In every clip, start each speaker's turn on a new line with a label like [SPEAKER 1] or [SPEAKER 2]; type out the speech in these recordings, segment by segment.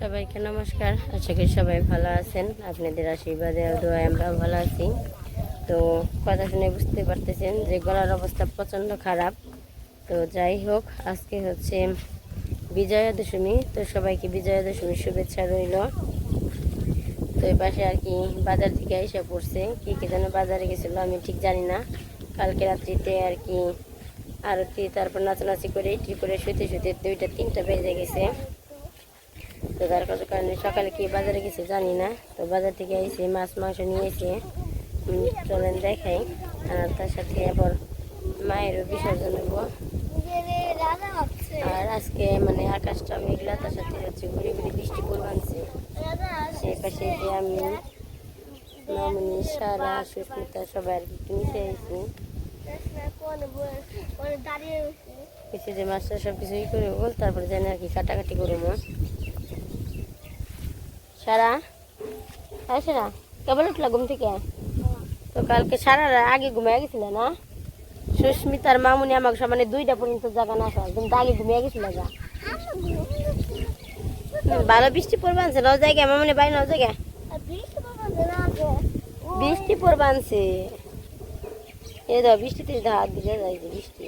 [SPEAKER 1] সবাইকে নমস্কার। আশা করি সবাই ভালো আছেন। আপনাদের আশীর্বাদে আমরা ভালো আছি। তো কথা শুনে বুঝতে পারতেছেন যে গলার অবস্থা প্রচণ্ড খারাপ। তো যাই হোক, আজকে হচ্ছে বিজয়া দশমী। তো সবাইকে বিজয়া দশমীর শুভেচ্ছা রইল। তো এই পাশে আর কি বাজার থেকে এসে পড়ছে। কি কি যেন বাজারে গেছিল আমি ঠিক জানি না। কালকে রাত্রিতে আর কি আরতি, তারপর নাচানাচি করে ঠিক করে শুতে শুতে দুইটা, তিনটা বেজে গেছে। তো তার কত কারণে সকালে কি বাজারে গেছে জানি না। তো বাজার থেকে এসে মাছ মাংস নিয়ে এসে চলেন দেখাই। আর তার সাথে আবার মায়েরও বিসর্জন হব আর আজকে মানে আকাশটা মেঘলা তার সাথে হচ্ছে ঘুরে ঘুরে বৃষ্টি পড়বানছে সেই পাশে যে আমি মামনি সারা সুস্মিতা সবাই আর কি একটু নিতে আইছি কিছু যে মাছটা সব কিছুই করব তারপরে জানি আর কি কাটাকাটি করব। সারা? হ্যাঁ সারা। কেবল উঠলা ঘুম থেকে? তো কালকে সারা আগে ঘুমিয়ে গেছিল না? সুস্মিতার মামুনি আমাকে মানে দুইটা পর্যন্ত জায়গা না আসা তুমি তো আগে ঘুমিয়ে গেছিল যা ভালো বৃষ্টি পড়বে আনছে, নও জায়গায় মামুনি বাড়ি নও জায়গায় বৃষ্টি পড়বে আনছে। এ দাও, বৃষ্টিতে হাত ভিজে যায় বৃষ্টি।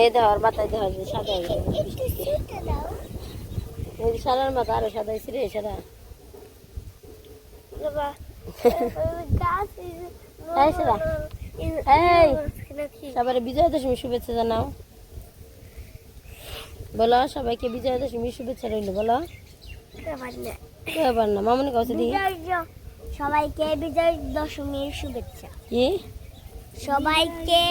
[SPEAKER 1] এই দাও, আর মাথায় দেওয়া সাদা বৃষ্টিতে। এই যে সারার মাথা আরও সাদা রে এই সাদা সবার বিজয়া দশমী শুভেচ্ছা জানাও। বলো সবাইকে বিজয়া দশমী শুভেচ্ছা রইল বলো। না মামনি কাছে দিই
[SPEAKER 2] সবাইকে বিজয় দশমীর শুভেচ্ছা।
[SPEAKER 1] কি?
[SPEAKER 2] সবাইকে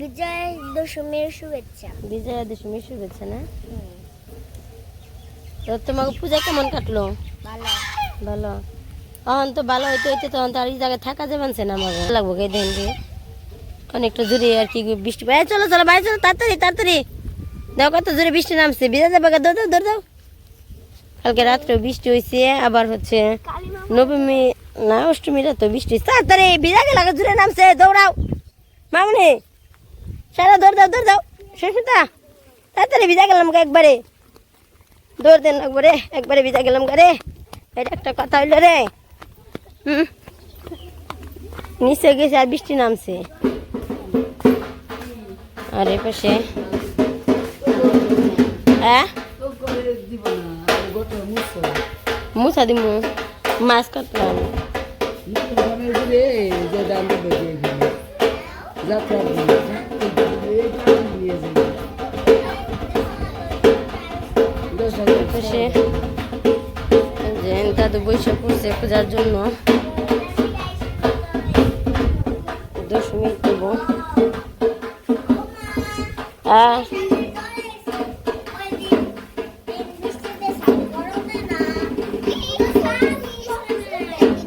[SPEAKER 2] বিজয় দশমীর শুভেচ্ছা।
[SPEAKER 1] বিজয়া দশমী শুভেচ্ছা না? তো তোমাকে পূজা কেমন কাটলো?
[SPEAKER 2] ভালো।
[SPEAKER 1] ভালো। তখন তো ভালো হইতে হইতে তখন তো আর এই জায়গায় থাকা যাবেন না আমার লাগবো কে দেন দিয়ে অনেকটা জোরে আর কি বৃষ্টি এই চলো চলো বাইরে চলো তাড়াতাড়ি তাড়াতাড়ি। দেখো কত জোরে বৃষ্টি নামছে বিজা যাবে গা, দৌড় দাও দৌড় দাও কালকে রাত্রে বৃষ্টি হয়েছে আবার হচ্ছে নবমী না অষ্টমীরা তো বৃষ্টি। তাড়াতাড়ি বিজা গেলা জোরে নামছে দৌড়াও। মামনি সারা দৌড় দাও দৌড় দাও সুস্মিতা তাড়াতাড়ি ভিজা গেলাম একবারে। দৌড় দেন একবারে একবারে ভিজা গেলাম রে। এটা একটা কথা হইল রে। হুম? নিচে গেছে আর বৃষ্টি নামছে। আর এ পাশে? হ্যাঁ? মুছা দিমু মাছ কাটলাম। পাশে যে দাদু বৈশাখ করছে পূজার জন্য। দশমী দেব।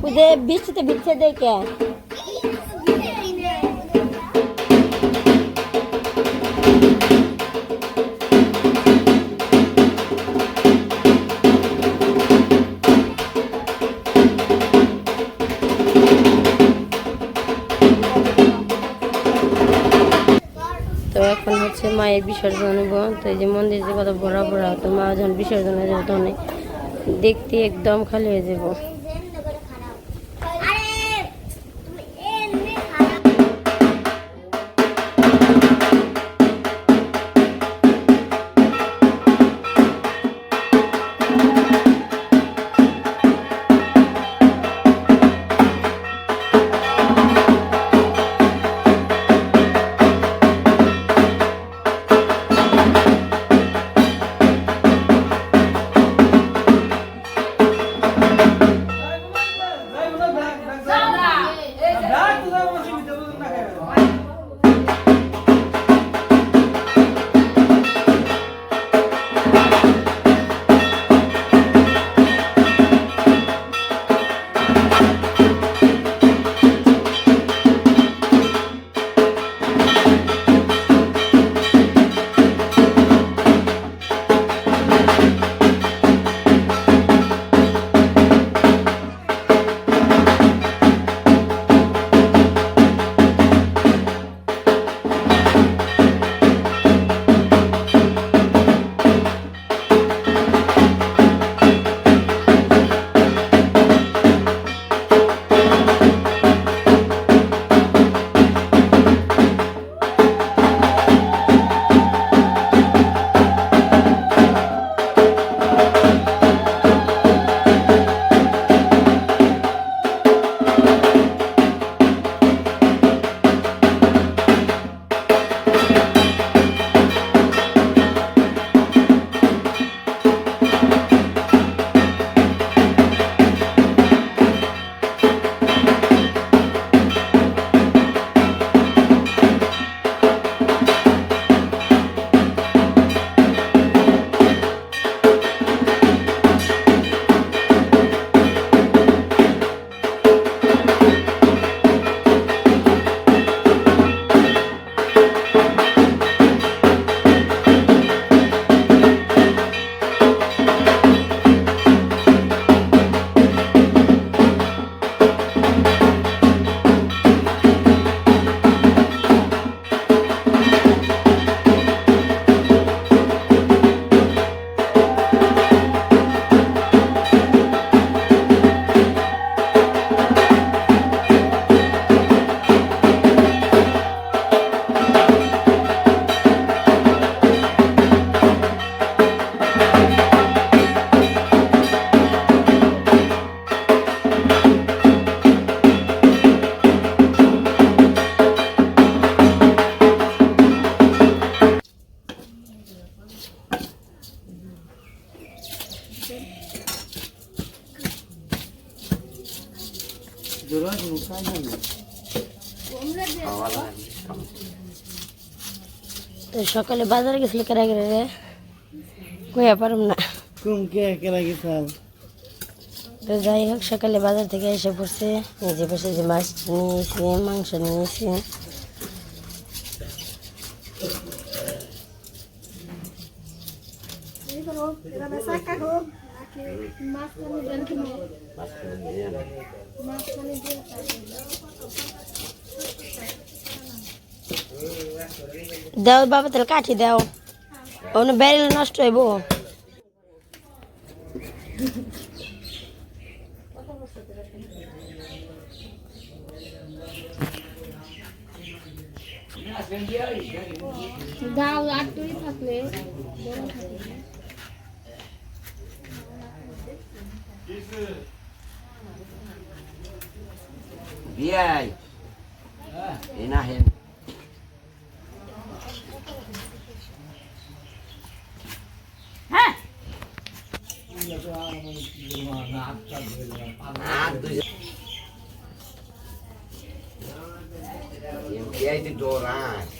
[SPEAKER 1] ওদের বৃষ্টিতে বিচ্ছে দেখে। তো এখন হচ্ছে মায়ের বিসর্জন হইব। তো এই যে মন্দির যে কত বড় বড় তো মা যখন বিসর্জন যাবে তখন দেখতে একদম খালি হয়ে যাব। তো সকালে বাজারে গেছিল কেরা গেলে রে। কইয়া পারম না।
[SPEAKER 3] কোন কে কেরা গেছাল
[SPEAKER 1] তো যাই হোক সকালে বাজার থেকে এসে পড়ছে। নিজে বসে যে মাছ নিয়েছি মাংস নিয়েছি দাও বাবা তাহলে কাঠি দাও। অন্য বেরিলে নষ্ট হইব।
[SPEAKER 2] দাও থাকলে।
[SPEAKER 4] এই না হেন আর দুই বিয়াই তো ডোরায়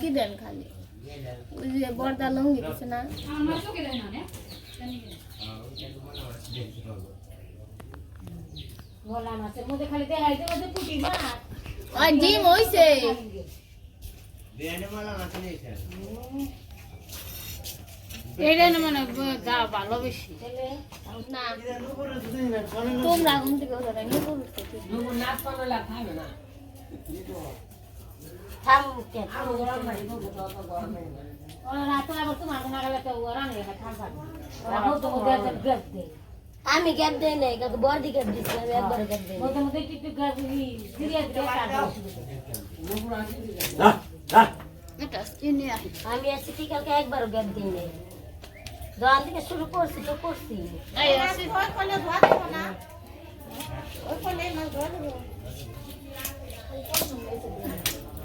[SPEAKER 2] কি দেন খালি। ওই যে বর্দা লঙ্গি দিছে না? ওই ডিম হইছে। এটা মানে গা ভালো বেশি। না। তোমরা ঘুম থেকে না।
[SPEAKER 1] আমি গ্যাপ দেই নাই কাকু বড়দি গ্যাপ দিছি আমি একবার। গ্যাপ দেই
[SPEAKER 4] না না
[SPEAKER 2] এটা চিনি
[SPEAKER 1] আমি আসছি কালকে একবার গ্যাপ দিই নাই। যখন থেকে শুরু করছি তো করছি।
[SPEAKER 2] এই আসি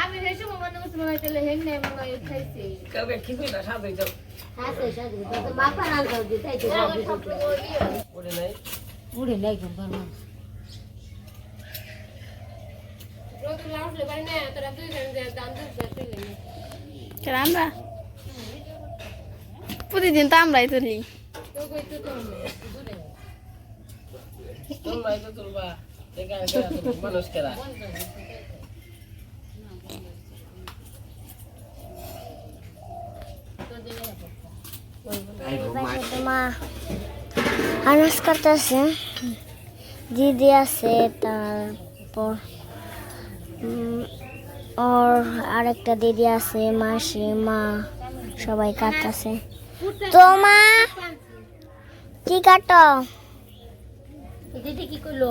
[SPEAKER 2] আমি হেসে মনে করছি মনে হয় হেন নেই মনে হয় খাইছি
[SPEAKER 3] কবে খিচুড়ি না সাথে যাও
[SPEAKER 1] হ্যাঁ সেই সাথে তো মাপা রান্দাও দিতাই তো
[SPEAKER 2] আমার সবটা ওই ইয়ে।
[SPEAKER 3] ওরে নাই
[SPEAKER 5] উড়ে নাই কেন পারব
[SPEAKER 2] আমরা? প্রতিদিন তো আমরাই তুলি।
[SPEAKER 3] তোমরাই তো তুলবা দেখা কেরা তুলবা মানুষ কেরা
[SPEAKER 4] এই ঘুমাই
[SPEAKER 2] মা আনাজ কাটতেছে দিদি আছে তারপর ওর আরেকটা দিদি আছে মাসি মা সবাই কাটতেছে। তো মা কি কাটো?
[SPEAKER 1] দিদি কি করল?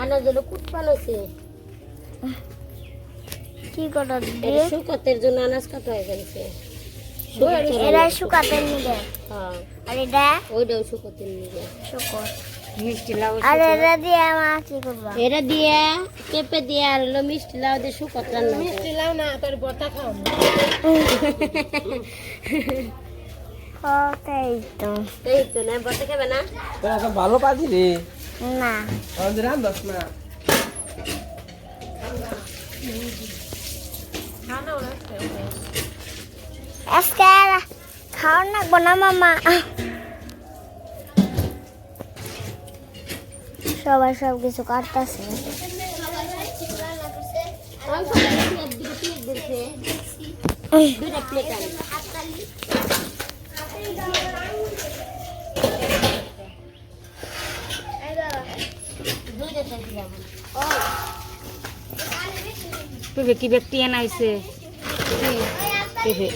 [SPEAKER 1] আনা জন্য কুট পালাইছে
[SPEAKER 2] কি কাটো
[SPEAKER 1] শুকতের জন্য আনাজ কাটা হয়ে গেছে।
[SPEAKER 2] এরা শুকাতে নিবে।
[SPEAKER 1] হ্যাঁ।
[SPEAKER 2] আর এটা?
[SPEAKER 1] ওইটাও শুকতের নিবে।
[SPEAKER 2] আর এটা দিয়ে মা কি
[SPEAKER 1] এরা দিয়ে পেঁপে দিয়ে আর হলো মিষ্টি লাউ দিয়ে শুকত রান্না মিষ্টি লাউ না তোর বতা খাও
[SPEAKER 2] তো।
[SPEAKER 1] এই তো না খাবে না?
[SPEAKER 3] তোরা তো ভালো পাচ্ছি রে।
[SPEAKER 2] না।
[SPEAKER 3] আমাদের রান্দাস না।
[SPEAKER 6] আজকে আর খাওয়া লাগবো না মামা সবাই সব কিছু কাটতেছে
[SPEAKER 5] কি ব্যক্তি আনাইছে পেঁপে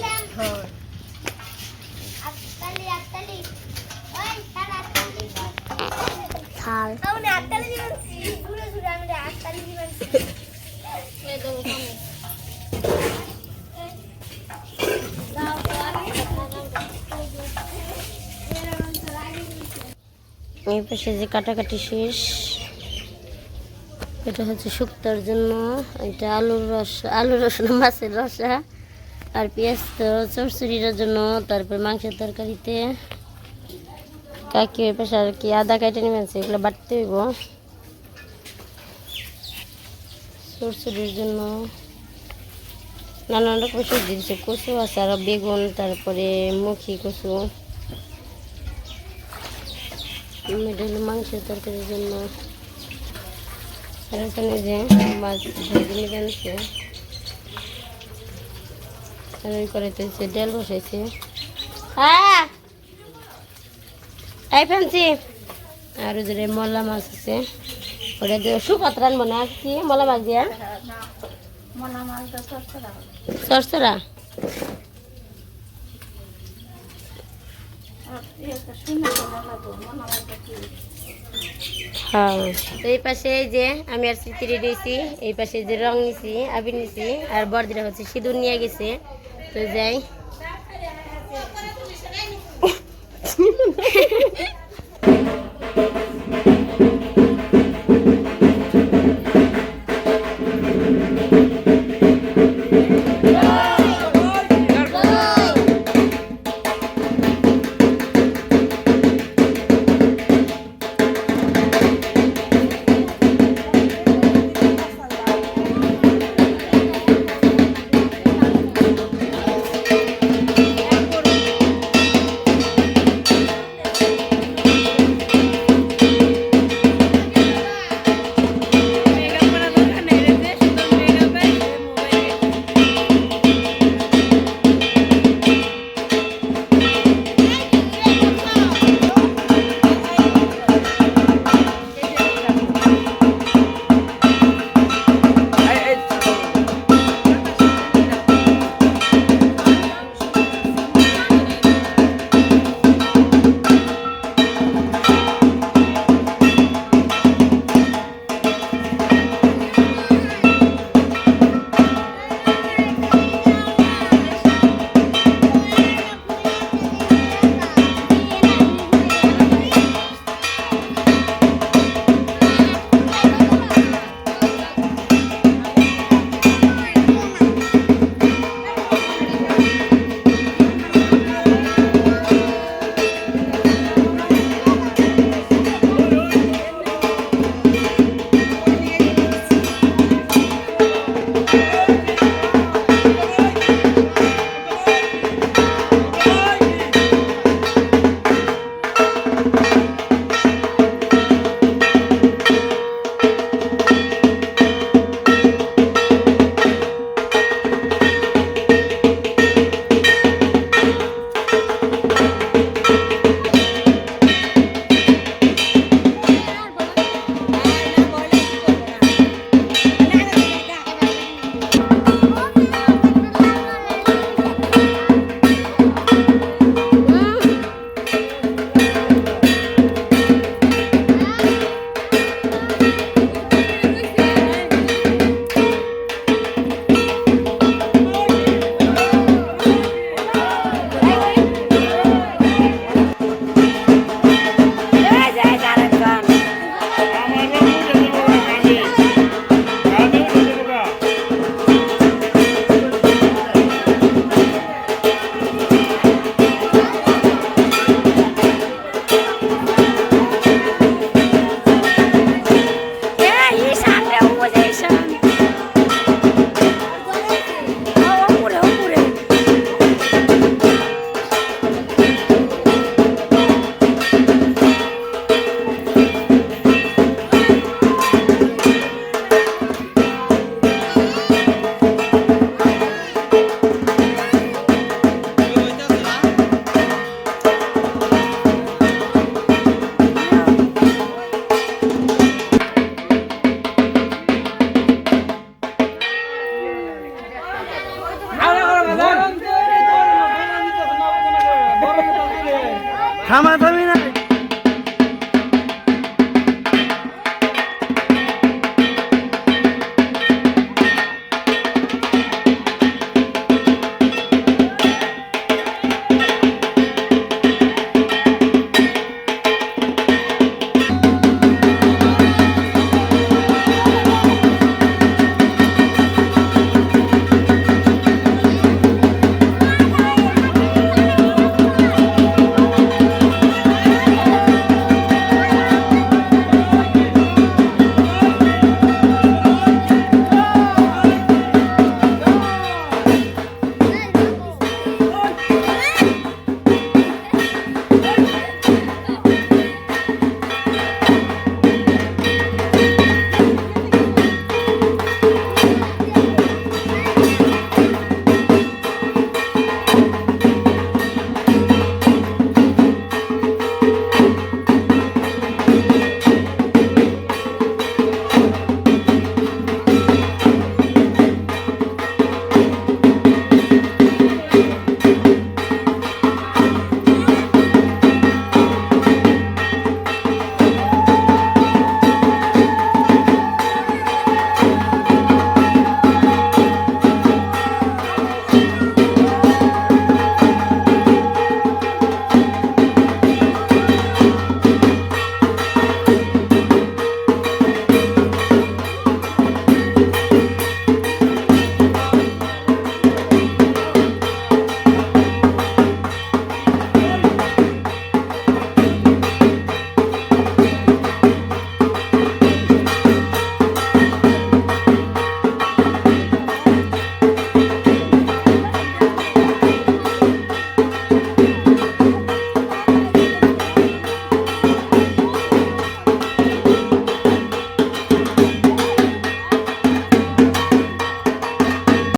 [SPEAKER 6] থাল।
[SPEAKER 1] এই পাশে যে কাটাকাটি শেষ, এটা হচ্ছে শুক্তার জন্য। এটা আলুর রস আলুর রস না, মাছের রসা। আর পেঁয়াজ তো চরচুরির জন্য, তারপর মাংসের তরকারিতে কাকি ওই আর কি আদা কাটে নেবেন এগুলো বাটতে হইব। চরচুরির জন্য নানান রকম সবজি দিচ্ছে কচু আছে, আর বেগুন, তারপরে মুখি কচু। এটা মাংসের তরকারির জন্য। আর এখানে যে মাছ ভেজে নিয়ে আর ওই করাইতে হচ্ছে ডাল বসাইছে। হ্যাঁ। এই ফেলছি আর ওই যে মলা মাছ আছে। ওটা দিয়ে শুকাত রানবো না কি? মলা মাছ দিয়া? সরসরা হ্যাঁ। এই পাশে এই যে আমি আর স্মৃতি দিয়েছি এই পাশে যে রং নিছি আবির নিছি আর বর্দিরা হচ্ছে সিঁদুর নিয়ে গেছে। তো যাই